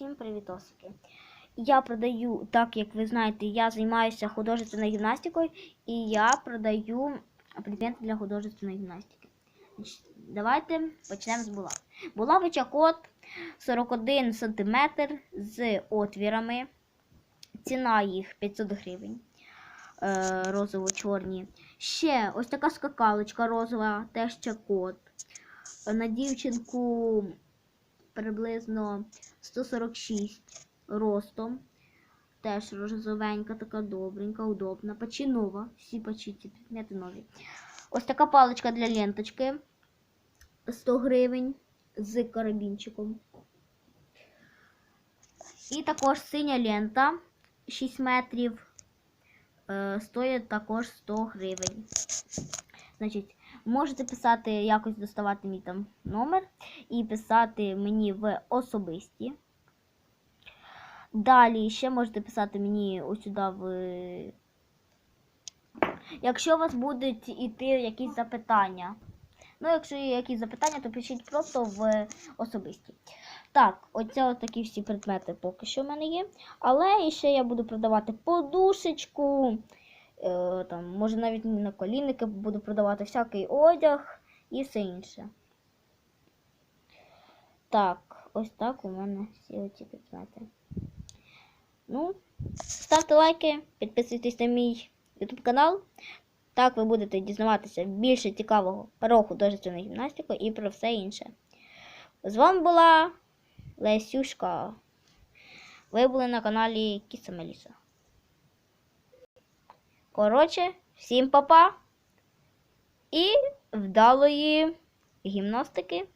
Всім привітосики. Я продаю, так як ви знаєте, я займаюся художественною гімнастикою і я продаю предмети для художественної гімнастики. Давайте почнемо з булав. Булавича кот 41 см з отвірами. Ціна їх 500 гривень. Е, розово-чорні. Ще ось така скакалочка розова, теж ще кот. На дівчинку приблизно 146 ростом. Теж розовенька, така добренька, удобна. Пачі нова. Всі пачі ці предмети нові. Ось така паличка для ленточки 100 гривень з карабінчиком. І також синя лента 6 метрів. Е, стоїть також 100 гривень. Значить, можете писати, якось доставати мій там номер і писати мені в особисті. Далі ще можете писати мені ось сюди в. Якщо у вас будуть іти якісь запитання. Ну, якщо є якісь запитання, то пишіть просто в особисті. Так, оце от такі всі предмети поки що в мене є. Але ще я буду продавати подушечку. Е, там, може навіть на колінники буду продавати всякий одяг і все інше. Так, ось так у мене всі оці предмети. Ну, ставте лайки, підписуйтесь на мій YouTube канал. Так ви будете дізнаватися більше цікавого про художественну гімнастику і про все інше. З вами була Лесюшка. Ви були на каналі Кіса Меліса. Коротше, всім па-па і вдалої гімнастики.